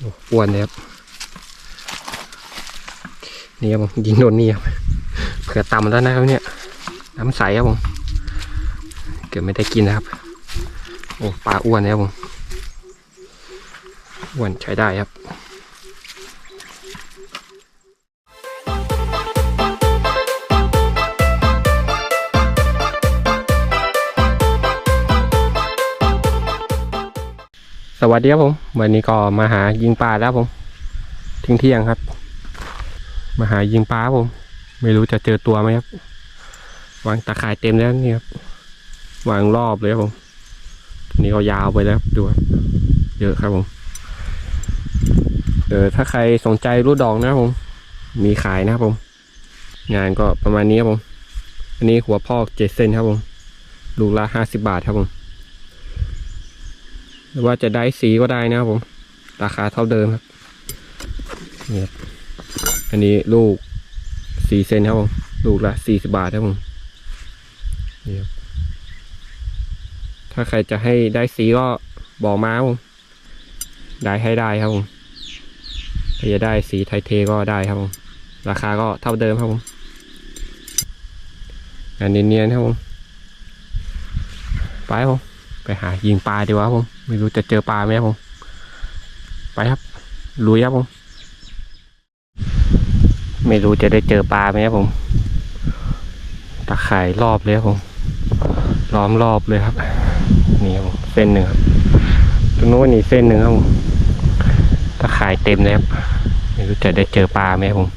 โอ้วนเลยครับนี่ครับผมยิงโดนนี่ครับเผื่อต่ำแล้วนะครับเนี่ย น้ำใสครับผม เกือบไม่ได้กินนะครับ โอ้ปลาอ้วนนะครับผมอ้วนใช้ได้ครับ สวัสดีครับผม วันนี้ก็มาหายิงปลาแล้วผมทิ้งเที่ยงครับ มาหายิงปลาผม ไม่รู้จะเจอตัวไหมครับ วางตะข่ายเต็มแล้วนี่ครับ วางรอบเลยครับผมนี่ก็ยาวไปแล้วดูครับเยอะครับผมเออถ้าใครสนใจรูดดอกนะครับผม มีขายนะครับผม งานก็ประมาณนี้ครับผม อันนี้หัวพอกเจ็ดเซนครับผมลูกละห้าสิบบาทครับผม หรือว่าจะได้สีก็ได้นะครับผม ราคาเท่าเดิมครับนี่ครับอันนี้ลูกสี่เซนครับผมลูกละสี่สิบาทครับผมนี่ครับถ้าใครจะให้ได้สีก็บอกมาครับผมได้ให้ได้ครับผมถ้าจะได้สีไทเทก็ได้ครับผมราคาก็เท่าเดิมครับผมอันเนียนๆครับผมไปครับผม ไปหายิงปลาดีกว่าผม ไม่รู้จะเจอปลาไหมครับผม ไปครับลุยครับผม ไม่รู้จะได้เจอปลาไหมครับผมตะข่ายรอบเลยครับผม ล้อมรอบเลยครับ นี่ครับผมเส้นหนึ่งครับตรงโน้นนี่เส้นหนึ่งครับผมตะข่ายเต็มเลยครับ ไม่รู้จะได้เจอปลาไหมครับผม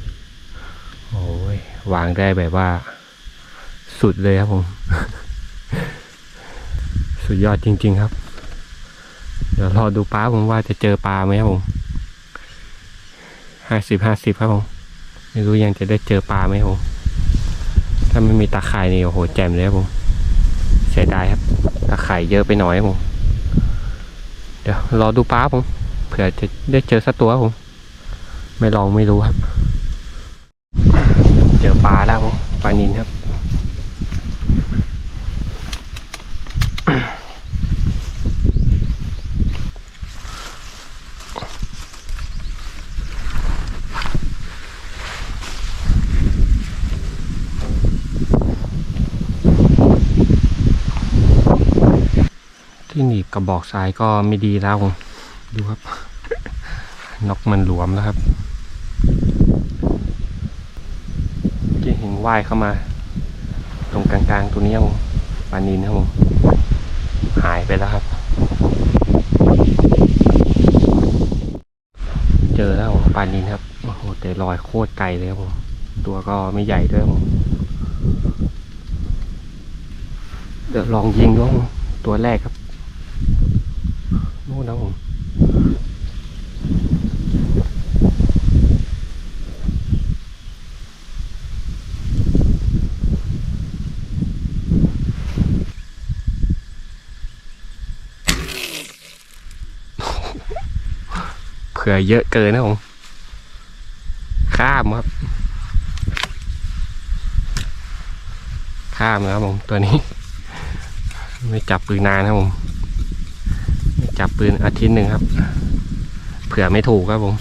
โอ้ยวางได้แบบว่า สุดเลยครับผม สุดยอดจริง ๆ ครับ เดี๋ยวรอดูปลาผมว่าจะเจอปลาไหมครับผมห้าสิบห้าสิบครับผมไม่รู้ยังจะได้เจอปลาไหมครับผมถ้าไม่มีตาข่ายนี่โอ้โหแจ่มเลยครับผมเสียดายครับ ตาข่ายเยอะไปหน่อยครับผมเดี๋ยวรอดูปลาผมเผื่อจะได้เจอสักตัวครับผมไม่ลองไม่รู้ครับ เจอปลาแล้วครับผมปลานินครับ กระบอกทรายก็ไม่ดีแล้วดูครับ นกมันหลวมแล้วครับที่เห็นว่ายเข้ามา ตรงกลางๆตัวนี้ครับปานินครับผมหายไปแล้วครับ เจอแล้วปานินครับโอ้โหแต่ลอยโคตรไกลเลยครับผมตัวก็ไม่ใหญ่ด้วยผมเดี๋ยวลองยิงดูตัวแรกครับ นู่นนะผมเผื่อเยอะเกินนะผมข้ามครับ ข้ามนะครับผมตัวนี้ ไม่จับปืนนานนะครับผม จับปืนอาทิตย์หนึ่งครับ เผื่อไม่ถูกครับผม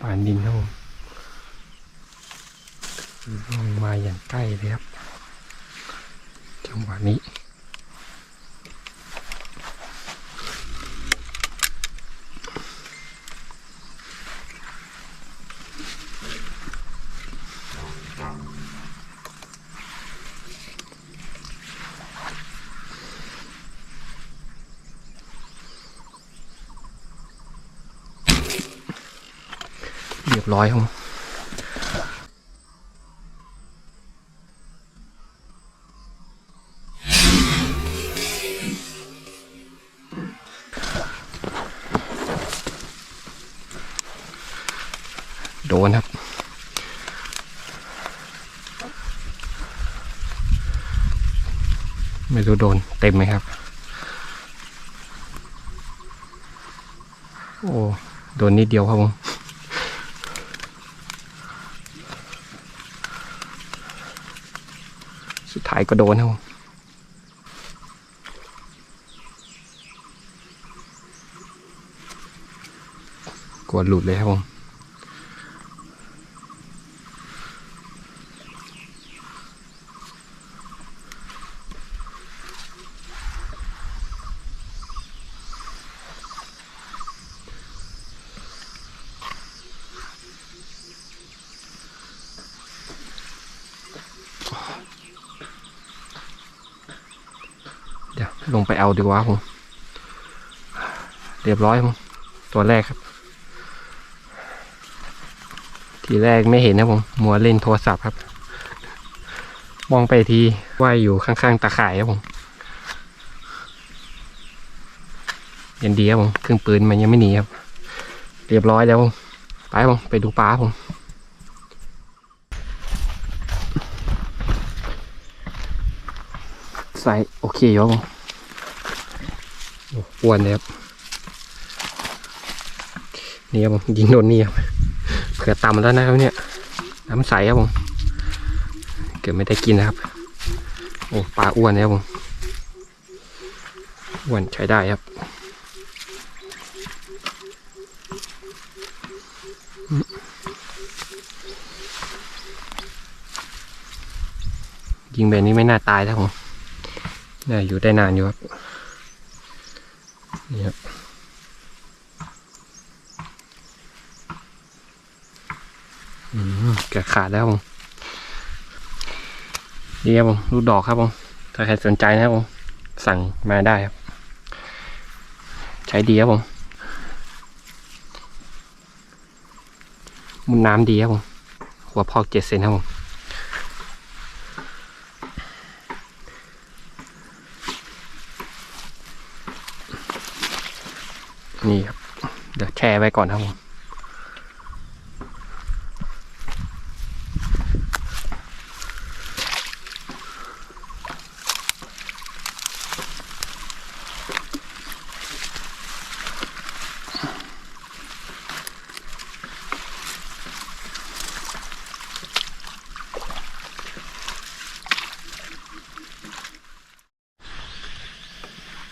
ปานดินครับผมลงมาอย่างใกล้เลยครับ จังหวะนี้ บร้อยครับโดนครับ ไม่รู้โดนเต็มไหมครับ โอ้ โดนนิดเดียวครับผม สุดท้ายก็โดนครับกลัวหลุดเลยครับผม ลงไปเอาดีกว่าผม เรียบร้อยผม ตัวแรกครับ ทีแรกไม่เห็นนะผม มัวเล่นโทรศัพท์ครับ มองไปทีว่ายอยู่ข้างๆตาข่ายครับผมยังดีครับผม เครื่องปืนมันยังไม่หนีครับ เรียบร้อยแล้วผม ไปครับผมไปดูปลาผมใส่โอเคอยู่ครับผม อ้วนเลยครับนี่ครับผมยิงโดนนี่ครับเผื่อต่ำแล้วนะครับเนี่ยน้ำใสครับผมเกือบไม่ได้กินนะครับโอ้ปลาอ้วนนะครับผมอ้วนใช้ได้ครับยิงแบบนี้ไม่น่าตายนะครับผมน่าอยู่ได้นานอยู่ครับ นี่ครับอืมกือบขาดแล้วผมนี่ครับผมรูดดอกครับผมถ้าใครสนใจนะครับผมสั่งมาได้ครับ ใช้ดีครับผมมุนน้ำดีครับผมหัวพอกเจ็ดเซนครับผม นี่ครับ เดี๋ยวแช่ไว้ก่อนครับผม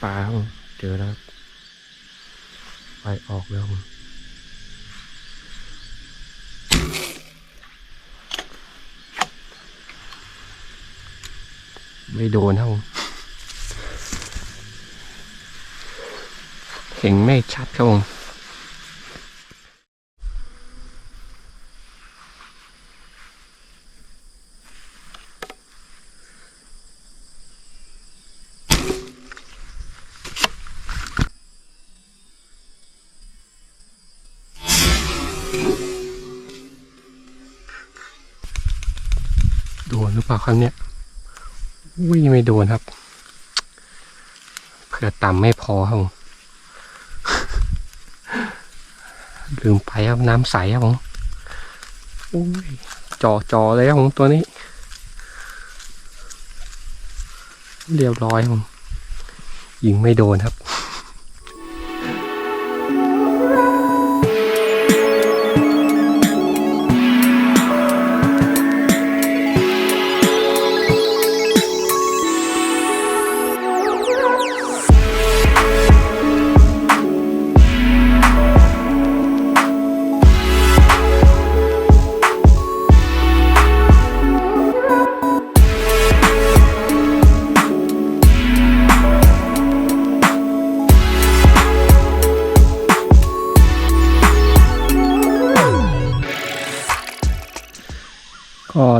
ปลาเจอแล้ว ไปออกแล้วครับไม่โดนครับผมเห็นไม่ชัดครับผม รือเปล่าครับเนี่ยอุ้ยไม่โดนครับ เผื่อต่ำไม่พอครับลืมไปครับน้ำใสครับผมอุ้ยจอจอเลยครับผมตัวนี้ เรียบร้อยครับยิงไม่โดนครับ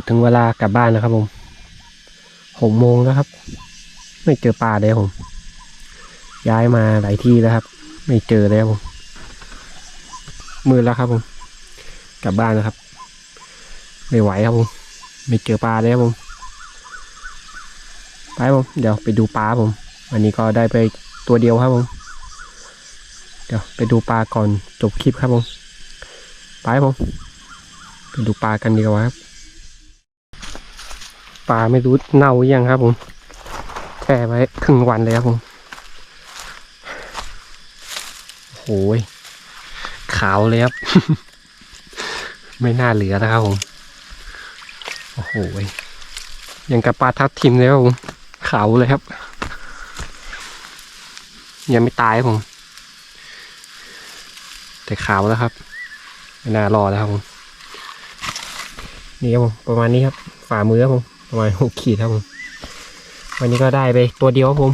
ถึงเวลากลับบ้านนะครับผมหกโมงแล้วครับ ไม่เจอปลาเลยผม ย้ายมาหลายที่แล้วครับ ไม่เจอเลยครับผมมืดแล้วครับผม กลับบ้านนะครับ ไม่ไหวครับผม ไม่เจอปลาเลยครับผมไปผมเดี๋ยวไปดูปลาผมวันนี้ก็ได้ไปตัวเดียวครับผมเดี๋ยวไปดูปลาก่อนจบคลิปครับผมไปผมไปดูปลากันดีกว่าครับ ปลาไม่รู้เน่าหรือยังครับผมแช่ไว้ครึ่งวันเลยครับผมโอ้โหยขาวเลยครับ ไม่น่าเหลือนะครับผมโอ้โหยยังกับปลาทับทิมเลยครับผมขาวเลยครับ ยังไม่ตายครับผม แต่ขาวแล้วครับไม่น่ารอแล้วครับผมนี่ครับผมประมาณนี้ครับฝ่ามือครับผม ประมาณหกขีดครับผม วันนี้ก็ได้ไปตัวเดียวครับผม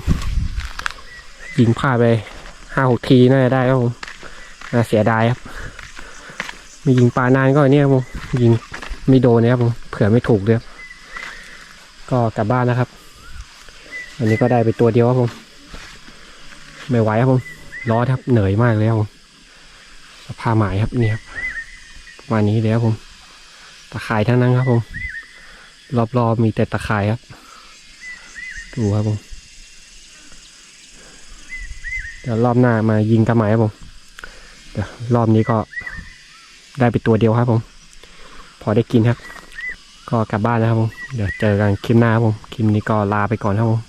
ยิงพลาดไปห้าหกทีน่าจะได้ครับผมน่าเสียดายครับ มียิงปลานานก็เนี่ยครับผมยิงไม่โดนนะครับผมเผื่อไม่ถูกด้วยครับก็กลับบ้านนะครับ วันนี้ก็ได้ไปตัวเดียวครับผม ไม่ไหวครับผมร้อนครับเหนื่อยมากเลยครับผมสภาพหมายครับนี่ครับประมาณนี้เลยครับผมตะข่ายทั้งนั้นครับผม รอบๆมีแต่ตะไคร้ครับ ดูครับผม เดี๋ยวรอบหน้ามายิงกระไหม่ครับผมเดี๋ยวรอบนี้ก็ได้ไปตัวเดียวครับผม พอได้กินครับ ก็กลับบ้านแล้วครับผม เดี๋ยวเจอกันคลิปหน้าครับผม คลิปนี้ก็ลาไปก่อนครับผม